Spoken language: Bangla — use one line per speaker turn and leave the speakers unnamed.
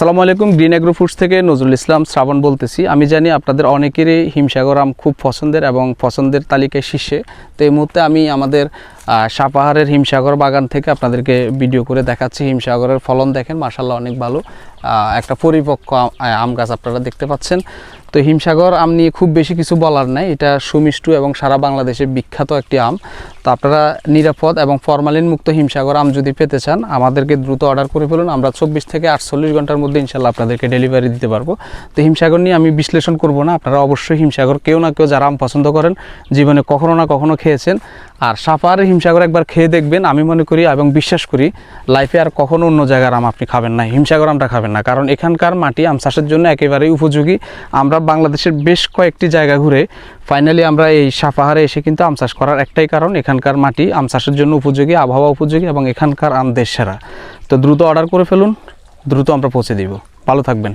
সালামু আলাইকুম, গ্রিন এগ্রো ফুডস থেকে নজরুল ইসলাম শ্রাবণ বলতেছি। আমি জানি আপনাদের অনেকেরই হিমসাগর আম খুব পছন্দের এবং পছন্দের তালিকায় শীর্ষে। তো এই মুহূর্তে আমি আমাদের সাপাহারের হিমসাগর বাগান থেকে আপনাদেরকে ভিডিও করে দেখাচ্ছি। হিমসাগরের ফলন দেখেন মাসাল্লাহ অনেক ভালো। একটা পরিপক্ক আম- আম গাছ আপনারা দেখতে পাচ্ছেন। তো হিমসাগর আম নিয়ে খুব বেশি কিছু বলার নাই। এটা সুমিষ্টু এবং সারা বাংলাদেশে বিখ্যাত একটি আম। তো আপনারা নিরাপদ এবং ফরমালিন মুক্ত হিমসাগর আম যদি পেতে চান, আমাদেরকে দ্রুত অর্ডার করে ফেলুন। আমরা চব্বিশ থেকে আটচল্লিশ ঘণ্টার মধ্যে ইনশাল্লাহ আপনাদেরকে ডেলিভারি দিতে পারব। তো হিমসাগর নিয়ে আমি বিশ্লেষণ করব না। আপনারা অবশ্যই হিমসাগর কেউ না কেউ যারা আম পছন্দ করেন, জীবনে কখনো না কখনো খেয়েছেন। আর সাপার হিমসাগর একবার খেয়ে দেখবেন, আমি মনে করি এবং বিশ্বাস করি লাইফে আর কখনো অন্য জায়গার আম আপনি খাবেন না, হিমসাগর আমটা খাবেন না। কারণ এখানকার মাটি আম চাষের জন্য একেবারেই উপযোগী। আমরা বাংলাদেশের বেশ কয়েকটি জায়গা ঘুরে ফাইনালি আমরা এই সাপাহারে এসে কিন্তু আম চাষ করার একটাই কারণ, এখানকার মাটি আম চাষের জন্য উপযোগী, আবহাওয়া উপযোগী এবং এখানকার আম দেশ সেরা। তো দ্রুত অর্ডার করে ফেলুন, দ্রুত আমরা পৌঁছে দিব। ভালো থাকবেন।